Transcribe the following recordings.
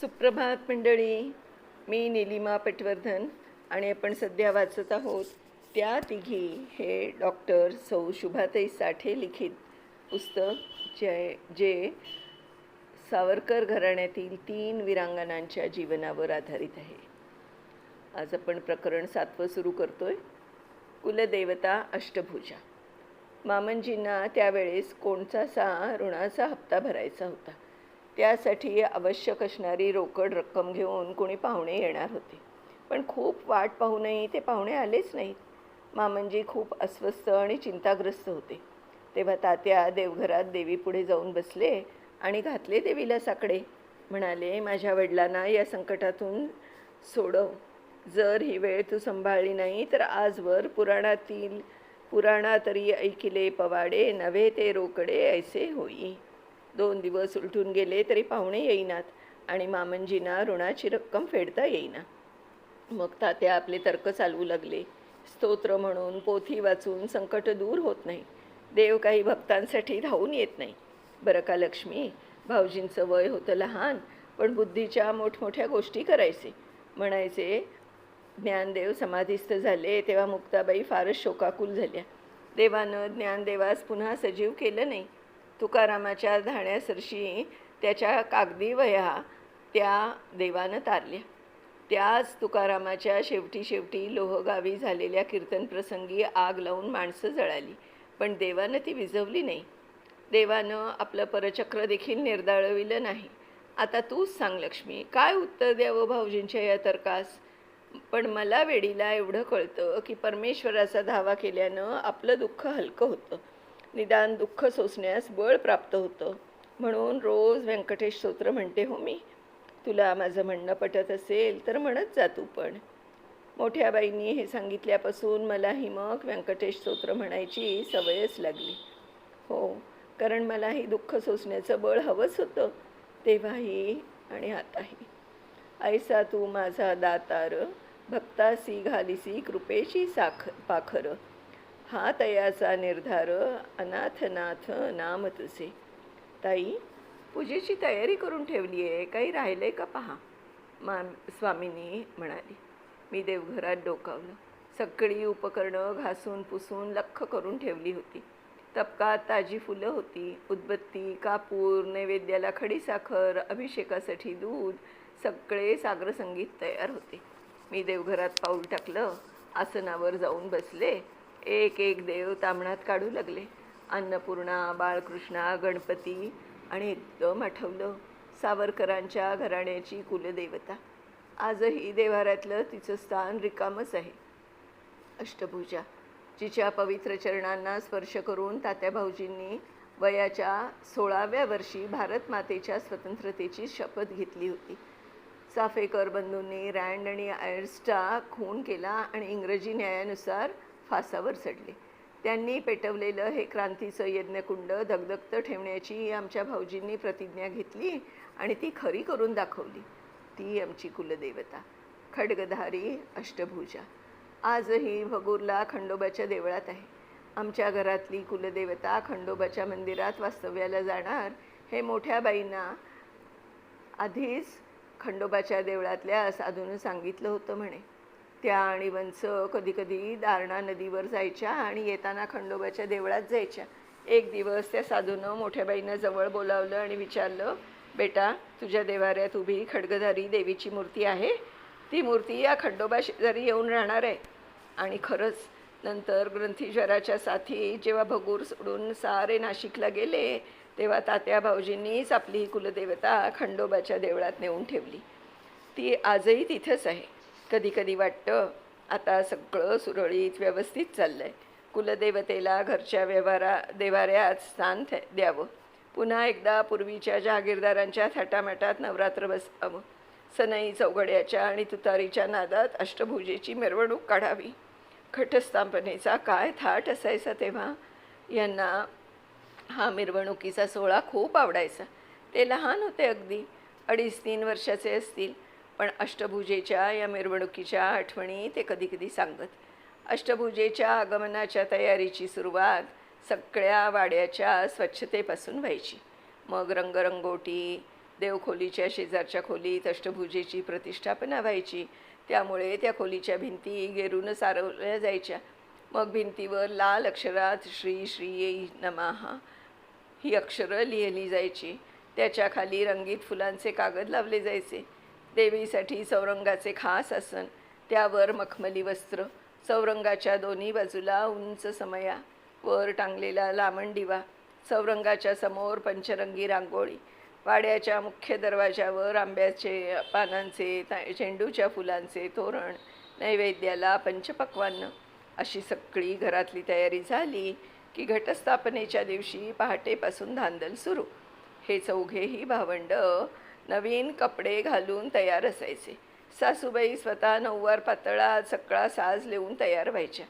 सुप्रभात मंडळी. मी निलिमा पटवर्धन आणि आपण सध्या वाचत आहोत त्या तिघी हे डॉक्टर सौ शुभाताई साठे लिखित पुस्तक जे जे सावरकर घराण्यातील तीन विरांगणांच्या जीवनावर आधारित आहे. आज आपण प्रकरण सातवं सुरू करतोय. कुलदेवता अष्टभुजा. मामनजींना त्यावेळेस कोणचासा ऋणाचा हप्ता भरायचा होता? त्यासाठी आवश्यक असणारी रोकड रक्कम घेऊन कोणी पाहुणे येणार होते. पण खूप वाट पाहूनही ते पाहुणे आलेच नाहीत. मामंजी खूप अस्वस्थ आणि चिंताग्रस्त होते. तेव्हा तात्या देवघरात देवीपुढे जाऊन बसले आणि घातले देवीला साकडे. म्हणाले माझ्या वडिलांना या संकटातून सोडव. जर ही वेळ तू सांभाळली नाही तर आजवर पुराणातील पुराणा तरी ऐकिले पवाडे नव्हे ते रोकडे ऐसे होई. दोन दिवस उलटून गेले तरी पाहुणे येईनात आणि मामंजींना ऋणाची रक्कम फेडता येईना. मग तात्या आपले तर्क चालवू लागले. स्तोत्र म्हणून पोथी वाचून संकट दूर होत नाही. देव काही भक्तांसाठी धावून येत नाही. बरं का लक्ष्मी? भाऊजींचं वय होतं लहान पण बुद्धीच्या मोठमोठ्या गोष्टी करायचे. म्हणायचे ज्ञानदेव समाधीस्थ झाले तेव्हा मुक्ताबाई फारच शोकाकुल झाल्या. देवानं ज्ञानदेवास पुन्हा सजीव केलं नाही. तुकारामाच्या धाण्यासरशी त्याच्या कागदी वया त्या देवानं तारल्या. त्याच तुकारामाच्या शेवटी शेवटी लोहगावी झालेल्या कीर्तनप्रसंगी आग लावून माणसं जळाली पण देवानं ती विझवली नाही. देवानं आपलं परचक्र देखील निर्दाळविलं नाही. आता तूच सांग लक्ष्मी काय उत्तर द्यावं भाऊजींच्या या तर्कास? पण मला वेडीला एवढं कळतं की परमेश्वराचा धावा केल्यानं आपलं दुःख हलकं होतं. निदान दुःख सोसण्यास बळ प्राप्त होतं. म्हणून रोज व्यंकटेश स्तोत्र म्हणते हो मी. तुला माझं म्हणणं पटत असेल तर म्हणत जा तू पण. मोठ्या बाईंनी हे सांगितल्यापासून मलाही मग व्यंकटेश स्तोत्र म्हणायची सवयच लागली. हो कारण मलाही दुःख सोसण्याचं बळ हवंच होतं. तेव्हाही आणि आताही. ऐसा तू माझा दातार भक्तासी घालिसी कृपेची साख पाखरं. हा तयाचा निर्धार अनाथनाथ नाम तुझे. ताई पूजेची तयारी करून ठेवली आहे काही राहिलं आहे का पहा? मा स्वामींनी म्हणाली. मी देवघरात डोकावलं. सगळी उपकरणं घासून पुसून लख्ख करून ठेवली होती. तपकात ताजी फुलं होती उदबत्ती कापूर नैवेद्याला खडीसाखर अभिषेकासाठी दूध सगळे सागरसंगीत तयार होते. मी देवघरात पाऊल टाकलं आसनावर जाऊन बसले एक एक देव तामणात काढू लागले. अन्नपूर्णा बाळकृष्णा गणपती आणि एकदम आठवलं सावरकरांच्या घराण्याची कुलदेवता. आजही देवाऱ्यातलं तिचं स्थान रिकामच आहे. अष्टभुजा जिच्या पवित्र चरणांना स्पर्श करून तात्या भाऊजींनी वयाच्या सोळाव्या वर्षी भारत मातेच्या स्वतंत्रतेची शपथ घेतली होती. चाफेकर बंधूंनी रँड आणि आयर्सचा खून केला आणि इंग्रजी न्यायानुसार फासावर चढले त्यांनी पेटवलेलं हे क्रांतीचं यज्ञकुंड धगधगत ठेवण्याची आमच्या भाऊजींनी प्रतिज्ञा घेतली आणि ती खरी करून दाखवली. ती आमची कुलदेवता खडगधारी अष्टभुजा. आजही भगूरला खंडोबाच्या देवळात आहे. आमच्या घरातली कुलदेवता खंडोबाच्या मंदिरात वास्तव्याला जाणार हे मोठ्या बाईंना आधीच खंडोबाच्या देवळातल्या साधूनं सांगितलं होतं म्हणे. त्या आणि वंच कधीकधी दारणा नदीवर जायच्या आणि येताना खंडोबाच्या देवळात जायच्या. एक दिवस त्या साधूनं मोठ्या बाईनं जवळ बोलावलं आणि विचारलं बेटा तुझ्या देवाऱ्यात उभी खडगधारी देवीची मूर्ती आहे. ती मूर्ती या खंडोबा शेजारी येऊन राहणार आहे. आणि खरंच नंतर ग्रंथीज्वराच्या साथी जेव्हा भगूर सोडून सारे नाशिकला गेले तेव्हा तात्या भाऊजींनीच आपली कुलदेवता खंडोबाच्या देवळात नेऊन ठेवली. ती आजही तिथंच आहे. कधी कधी वाटतं आता सगळं सुरळीत व्यवस्थित चाललं आहे कुलदेवतेला घरच्या व्यवहारा देवाऱ्यात स्थान थे- द्यावं. पुन्हा एकदा पूर्वीच्या जहागीरदारांच्या थाटामाटात नवरात्र बसावं. सनई चौघड्याच्या आणि तुतारीच्या नादात अष्टभुजेची मिरवणूक काढावी. घटस्थापनेचा काय थाट असायचा तेव्हा? यांना हा मिरवणुकीचा सोहळा खूप आवडायचा. ते लहान होते अगदी. अडीच तीन वर्षाचे असतील. पण अष्टभुजेच्या या मिरवणुकीच्या आठवणी ते कधी कधी सांगत. अष्टभुजेच्या आगमनाच्या तयारीची सुरुवात सगळ्या वाड्याच्या स्वच्छतेपासून व्हायची. मग रंगरंगोटी देवखोलीच्या शेजारच्या खोलीत अष्टभुजेची प्रतिष्ठापना व्हायची. त्यामुळे त्या खोलीच्या भिंती गेरून सारवल्या जायच्या. मग भिंतीवर लाल अक्षरात श्री श्री नमाहा ही अक्षरं लिहिली जायची. त्याच्याखाली रंगीत फुलांचे कागद लावले जायचे. देवीसाठी चौरंगाचे खास आसन त्यावर मखमली वस्त्र चौरंगाच्या दोन्ही बाजूला उंच समया वर टांगलेला लामण दिवा चौरंगाच्या समोर पंचरंगी रांगोळी वाड्याच्या मुख्य दरवाजावर आंब्याचे पानांचे झेंडूच्या फुलांचे तोरण नैवेद्याला पंचपक्वान्न अशी सगळी घरातली तयारी झाली की घटस्थापनेच्या दिवशी पहाटेपासून धांदल सुरू. हे चौघेही भावंड नवीन कपडे घालून तयार असायचे. सासूबाई स्वतः नऊवार पातळा सकाळा साज लिहून तयार व्हायच्या.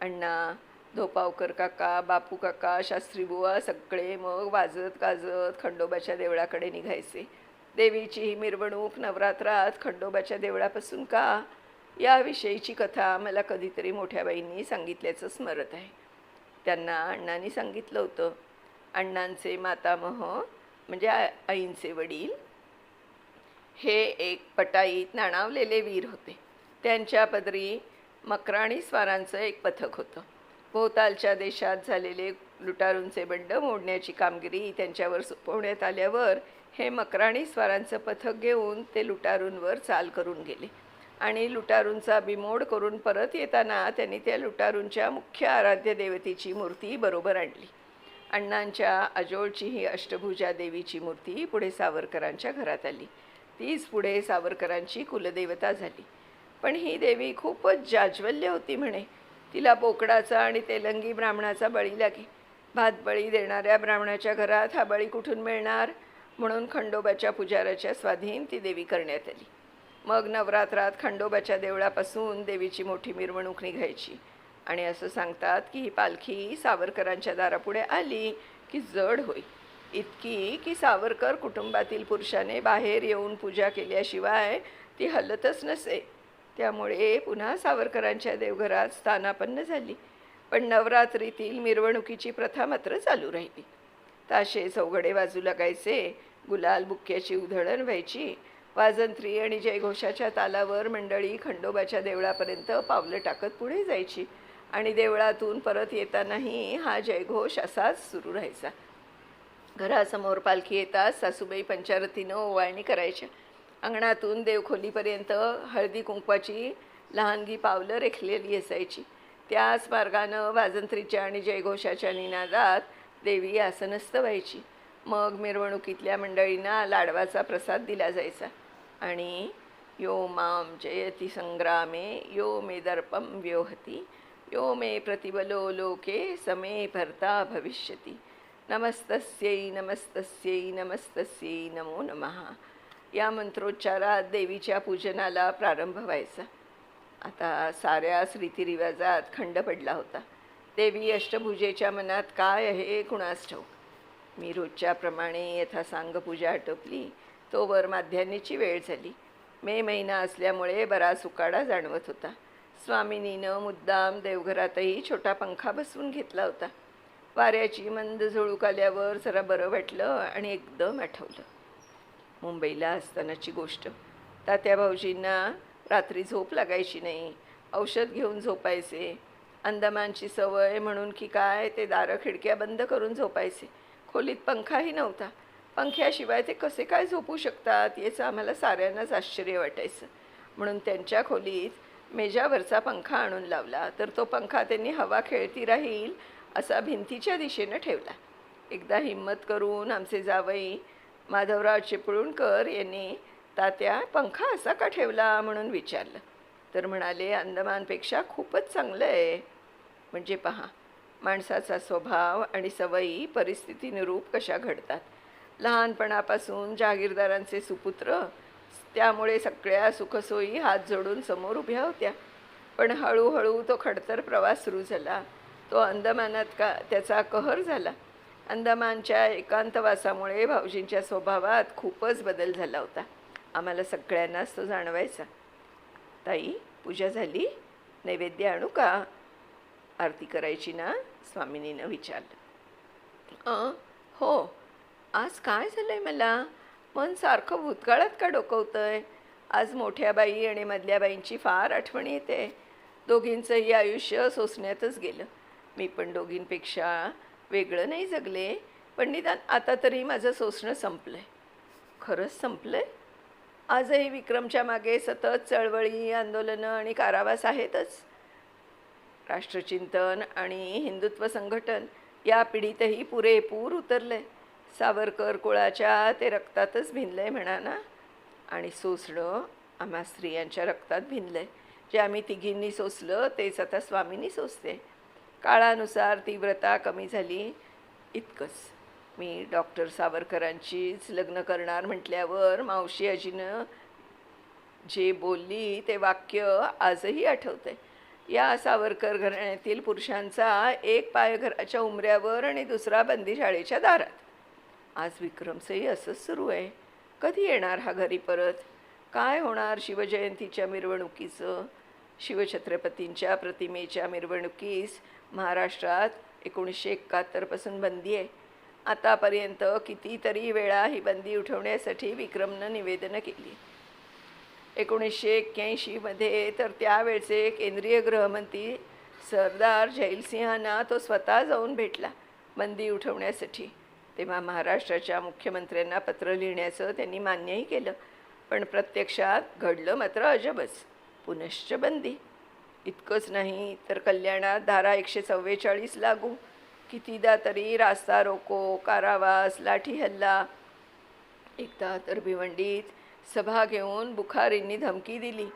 अण्णा धोपावकर काका बापू काका शास्त्रीबुवा सगळे मग वाजत गाजत खंडोबाच्या देवळाकडे निघायचे. देवीची ही मिरवणूक नवरात्रात खंडोबाच्या देवळापासून का? याविषयीची कथा मला कधीतरी मोठ्या बाईंनी सांगितल्याचं स्मरत आहे. त्यांना अण्णांनी सांगितलं होतं. अण्णांचे मातामह म्हणजे आईंचे वडील हे एक पटाईत नाणावलेले वीर होते. त्यांच्या पदरी मकराणी स्वारांचं एक पथक होतं. भोवतालच्या देशात झालेले लुटारूंचे बंड मोडण्याची कामगिरी त्यांच्यावर सोपवण्यात आल्यावर हे मकराणी स्वारांचं पथक घेऊन ते लुटारूंवर चाल करून गेले. आणि लुटारूंचा बिमोड करून परत येताना त्यांनी त्या लुटारूंच्या मुख्य आराध्य देवतेची मूर्ती बरोबर आणली. अण्णांच्या अजोळची ही अष्टभुजा देवीची मूर्ती पुढे सावरकरांच्या घरात आली. तीच पुढे सावरकरांची कुलदेवता झाली. पण ही देवी खूपच जाज्वल्य होती म्हणे. तिला बोकडाचा आणि तेलंगी ब्राह्मणाचा बळी लागे. भात बळी देणाऱ्या ब्राह्मणाच्या घरात हा बळी कुठून मिळणार? म्हणून खंडोबाच्या पुजाराच्या स्वाधीन ती देवी करण्यात आली. मग नवरात्रात खंडोबाच्या देवळापासून देवीची मोठी मिरवणूक निघायची. आणि असं सांगतात की ही पालखी सावरकरांच्या दारापुढे आली की जड होई. इतकी की सावरकर कुटुंबातील पुरुषाने बाहेर येऊन पूजा केल्याशिवाय ती हलतच नसे. त्यामुळे पुन्हा सावरकरांच्या देवघरात स्थानापन्न झाली. पण नवरात्रीतील मिरवणुकीची प्रथा मात्र चालू राहिली. ताशे चौघडे वाजू लागायचे गुलाल बुक्क्याची उधळण व्हायची वाजंत्री आणि जयघोषाच्या तालावर मंडळी खंडोबाच्या देवळापर्यंत पावलं टाकत पुढे जायची आणि देवळातून परत येतानाही हा जयघोष असाच सुरू राहायचा. घरासमोर पालखी येतात सासूबाई पंचारतीनं ओवाळणी करायच्या. अंगणातून देवखोलीपर्यंत हळदी कुंकवाची लहानगी पावलं रेखलेली असायची. त्याच मार्गानं वाजंत्रीच्या आणि जयघोषाच्या निनादात देवी आसनस्थ व्हायची. मग मिरवणुकीतल्या मंडळींना लाडवाचा प्रसाद दिला जायचा. आणि यो माम जयती संग्रामे यो मे दर्पम व्योहती यो मे प्रतिबलो लोके समे भरता भविष्यती. नमस्तस्यै नमस्तस्यै नमस्तस्यै नमो नमः. या मंत्रोच्चारात देवीच्या पूजनाला प्रारंभ व्हायचा. आता साऱ्याच रीतिरिवाजात खंड पडला होता. देवी अष्टभुजेच्या मनात काय आहे कुणास ठाऊक? मी रोजच्याप्रमाणे यथासांग पूजा आटोपली. तोवर माध्यान्हीची वेळ झाली. मे महिना असल्यामुळे बराच उकाडा जाणवत होता. स्वामिनीनं मुद्दाम देवघरातही छोटा पंखा बसवून घेतला होता. वाऱ्याची मंद झुळूक आल्यावर जरा बरं वाटलं आणि एकदम आठवलं. मुंबईला असतानाची गोष्ट. तात्या भाऊजींना रात्री झोप लागायची नाही. औषध घेऊन झोपायचे. अंदमानची सवय म्हणून की काय ते दारं खिडक्या बंद करून झोपायचे. खोलीत पंखाही नव्हता. पंख्याशिवाय ते कसे काय झोपू शकतात याचं आम्हाला साऱ्यांनाच आश्चर्य वाटायचं. म्हणून त्यांच्या खोलीत मेजावरचा पंखा आणून लावला. तर तो पंखा त्यांनी हवा खेळती राहील असा भिंतीच्या दिशेनं ठेवला. एकदा हिंमत करून आमचे जावई माधवराव चिपळूणकर यांनी तात्या पंखा असा का ठेवला म्हणून विचारलं. तर म्हणाले अंदमानपेक्षा खूपच चांगलं आहे. म्हणजे पहा माणसाचा स्वभाव आणि सवयी परिस्थितीनुरूप कशा घडतात. लहानपणापासून जहागीरदारांचे सुपुत्र त्यामुळे सगळ्या सुखसोयी हात जोडून समोर उभ्या होत्या. पण हळूहळू तो खडतर प्रवास सुरू झाला. तो अंदमानात का त्याचा कहर झाला. अंदमानच्या एकांतवासामुळे भाऊजींच्या स्वभावात खूपच बदल झाला होता. आम्हाला सगळ्यांनाच तो जाणवायचा. ताई पूजा झाली? नैवेद्य आणू का? आरती करायची ना स्वामिनीनं विचारलं. हो. आज काय झालं आहे मला? मन सारखं भूतकाळात का डोकवतं आहे आज मोठ्या बाई आणि मधल्या बाईंची फार आठवण येते. दोघींचंही आयुष्य सोसण्यातच गेलं. मी पण दोघींपेक्षा वेगळं नाही जगले पण निदान आता तरी माझं सोसणं संपलंय. खरंच संपलंय? आजही विक्रमच्या मागे सतत चळवळी आंदोलनं आणि कारावास आहेतच. राष्ट्रचिंतन आणि हिंदुत्व संघटन या पिढीतही पुरेपूर उतरलंय. सावरकर कुळाच्या ते रक्तातच भिनलंय म्हणा ना? आणि सोसणं आम्हा स्त्रियांच्या रक्तात भिनलंय. जे आम्ही तिघींनी सोसलं तेच आता स्वामींनी सोसते. काळानुसार तीव्रता कमी झाली. इतकंच मी डॉक्टर सावरकरांचीच लग्न करणार म्हटल्यावर मावशी आजीनं जे बोलली ते वाक्य आजही आठवते या सावरकर घराण्यातील पुरुषांचा एक पाय घराच्या उमऱ्यावर आणि दुसरा बंदीशाळेच्या दारात. आज विक्रमचंही असंच सुरू आहे. कधी येणार हा घरी परत? काय होणार शिवजयंतीच्या मिरवणुकीचं? शिवछत्रपतींच्या प्रतिमेच्या मिरवणुकीस महाराष्ट्रात एकोणीसशे एकाहत्तरपासून बंदी आहे. आतापर्यंत कितीतरी वेळा ही बंदी उठवण्यासाठी विक्रमनं निवेदनं केली. एकोणीसशे एक्क्याऐंशीमध्ये तर त्यावेळचे केंद्रीय गृहमंत्री सरदार जैलसिंहांना तो स्वतः जाऊन भेटला बंदी उठवण्यासाठी. तेव्हा महाराष्ट्राच्या मुख्यमंत्र्यांना पत्र लिहिण्याचं त्यांनी मान्यही केलं. पण प्रत्यक्षात घडलं मात्र अजबच. पुनश्च बंदी. इतकंच नाही तर कल्याणात धारा एकशे चव्वेचाळीस लागू. कितीदा तरी रास्ता रोको कारावास लाठी हल्ला. एकदा तर भिवंडीत सभा घेऊन बुखारींनी धमकी दिली.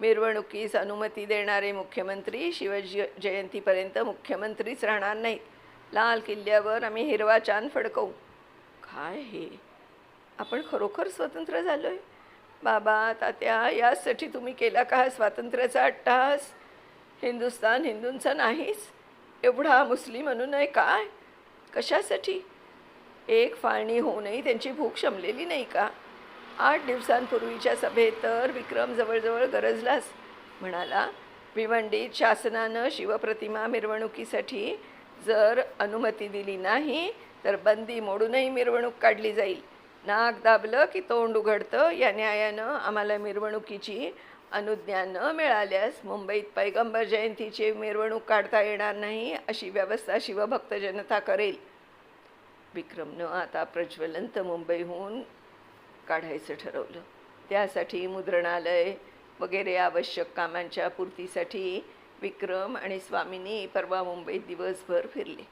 मिरवणुकीस अनुमती देणारे मुख्यमंत्री शिवजय जयंतीपर्यंत मुख्यमंत्रीच राहणार नाहीत. लाल किल्ल्यावर आम्ही हिरवा चांद फडकवू. काय हे? आपण खरोखर स्वतंत्र झालो आहे बाबा तात्या यासाठी तुम्ही केला का स्वातंत्र्याचा अट्टास हिंदुस्तान हिंदूंचा नाहीच. एवढा मुस्लिम म्हणून आहे काय? कशासाठी? एक फाळणी होऊनही त्यांची भूक शमलेली नाही का? आठ दिवसांपूर्वीच्या सभेत तर विक्रम जवळजवळ गरजलाच. म्हणाला भिवंडीत शासनानं शिवप्रतिमा मिरवणुकीसाठी जर अनुमती दिली नाही तर बंदी मोडूनही मिरवणूक काढली जाईल. नाक दाबलं की तोंड उघडतं या न्यायानं आम्हाला मिरवणुकीची अनुज्ञा न मिळाल्यास मुंबईत पैगंबर जयंतीची मिरवणूक काढता येणार नाही अशी व्यवस्था शिवभक्त जनता करेल. विक्रमनं आता प्रज्वलंत मुंबईहून काढायचं ठरवलं. त्यासाठी मुद्रणालय वगैरे आवश्यक कामांच्या पूर्तीसाठी विक्रम आणि स्वामींनी परवा मुंबईत दिवसभर फिरले.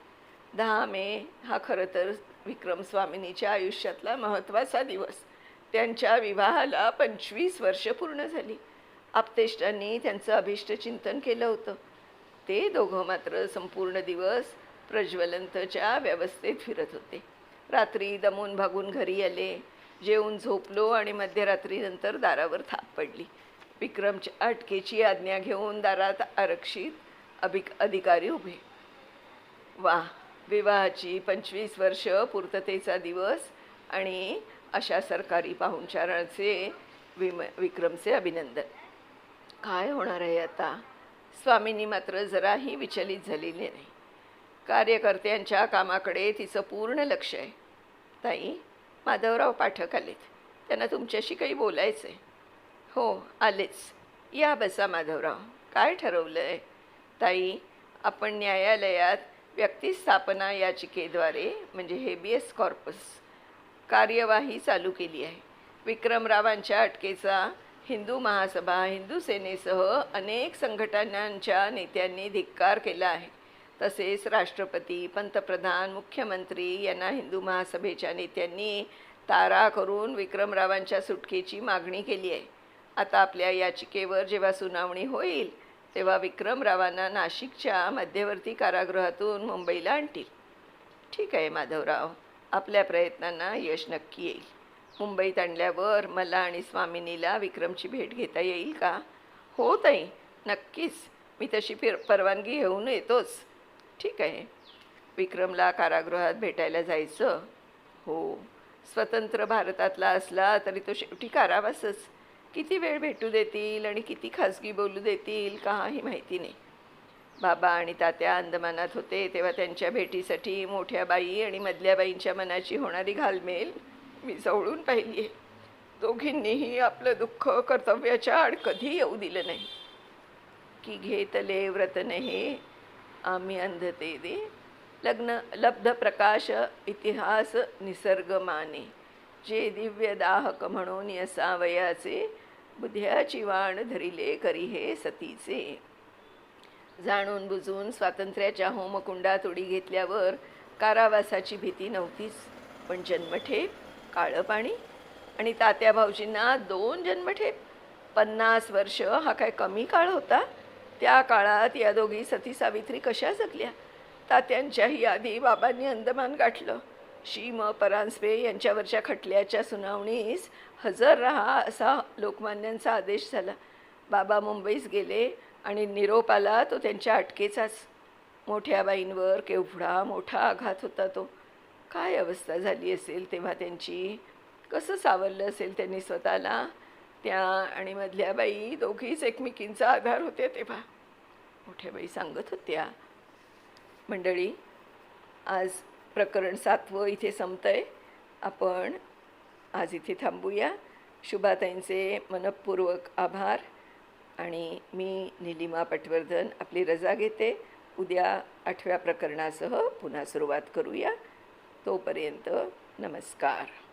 दहा मे हा खरं तर विक्रम स्वामिनीच्या आयुष्यातला महत्त्वाचा दिवस. त्यांच्या विवाहाला पंचवीस वर्ष पूर्ण झाली. आप्तेष्टांनी त्यांचं अभिष्ट चिंतन केलं होतं. ते दोघं मात्र संपूर्ण दिवस प्रज्वलंतच्या व्यवस्थेत फिरत होते. रात्री दमून भागून घरी आले. जेवून झोपलो आणि मध्यरात्रीनंतर दारावर थाप पडली. विक्रमच्या अटकेची आज्ञा घेऊन दारात आरक्षित अभिक अधिकारी उभे. वा विवाहाची पंचवीस वर्ष पूर्ततेचा दिवस आणि अशा सरकारी पाहुणचाराचे विम विक्रमचे अभिनंदन. काय होणार आहे आता? स्वामींनी मात्र जराही विचलित झालेली नाही. कार्यकर्त्यांच्या कामाकडे तिचं पूर्ण लक्ष आहे. ताई माधवराव पाठक आलेत. त्यांना तुमच्याशी काही बोलायचं आहे हो आलेच. या बसा माधवराव. काय ठरवलं आहे ताई आपण न्यायालयात व्यक्तिस्थापना याचिकेद्वारे म्हणजे हेबियस कॉर्पस कार्यवाही चालू केली आहे. विक्रमरावांच्या अटकेचा हिंदू महासभा हिंदू सेनेसह अनेक संघटनांच्या नेत्यांनी धिक्कार केला आहे. तसेच राष्ट्रपती पंतप्रधान मुख्यमंत्री यांना हिंदू महासभेच्या नेत्यांनी तारा करून विक्रमरावांच्या सुटकेची मागणी केली आहे. आता आपल्या याचिकेवर जेव्हा सुनावणी होईल तेव्हा विक्रमरावांना नाशिकच्या मध्यवर्ती कारागृहातून मुंबईला आणतील. ठीक आहे माधवराव. आपल्या प्रयत्नांना यश नक्की येईल. मुंबईत आणल्यावर मला आणि स्वामिनीला विक्रमची भेट घेता येईल का? हो ताई. नक्कीच. मी तशी फिर परवानगी घेऊन येतोच. ठीक आहे. विक्रमला कारागृहात भेटायला जायचं? हो. स्वतंत्र भारतातला असला तरी तो शेवटी कारावासच. किती वेळ भेटू देतील आणि किती खाजगी बोलू देतील काही माहिती नाही. बाबा आणि तात्या अंदमानात होते तेव्हा त्यांच्या भेटीसाठी मोठ्या बाई आणि मधल्या बाईंच्या मनाची होणारी घालमेल मी जवळून पाहिली आहे दोघींनीही आपलं दुःख कर्तव्याच्या आड कधी येऊ दिलं नाही. की घेतले व्रतन हे आम्ही अंधते दे. लग्न लब्ध प्रकाश इतिहास निसर्ग माने. जे दिव्य दाहक म्हणून असावयाचे बुद्ध्याची वाण धरिले करी हे सतीचे. जाणून बुजून स्वातंत्र्याच्या होमकुंडात उडी घेतल्यावर कारावासाची भीती नव्हतीच पण जन्मठेप काळं पाणी आणि तात्या भाऊजींना दोन जन्मठेप. पन्नास वर्ष हा काय कमी काळ होता? त्या काळात या दोघी सती सावित्री कशा जगल्या? तात्यांच्याही आधी बाबांनी अंदमान गाठलं. शीम परांजपे यांच्यावरच्या खटल्याच्या सुनावणीस हजर राहा असा लोकमान्यांचा आदेश झाला. बाबा मुंबईस गेले आणि निरोप आला तो त्यांच्या अटकेचाच. मोठ्या बाईंवर केवढा मोठा आघात होता तो. काय अवस्था झाली असेल तेव्हा त्यांची? कसं सावरलं असेल त्यांनी स्वतःला? त्या आणि मधल्या बाई दोघीच एकमेकींचा आधार होत्या तेव्हा. मोठ्या बाई सांगत होत्या. मंडळी आज प्रकरण सातवं इथे संपतंय. आपण आज इथे थांबूया. शुभाताईंचे मनपूर्वक आभार. आणि मी निलिमा पटवर्धन आपली रजा घेते. उद्या आठव्या प्रकरणासह पुन्हा सुरुवात करूया. तोपर्यंत नमस्कार.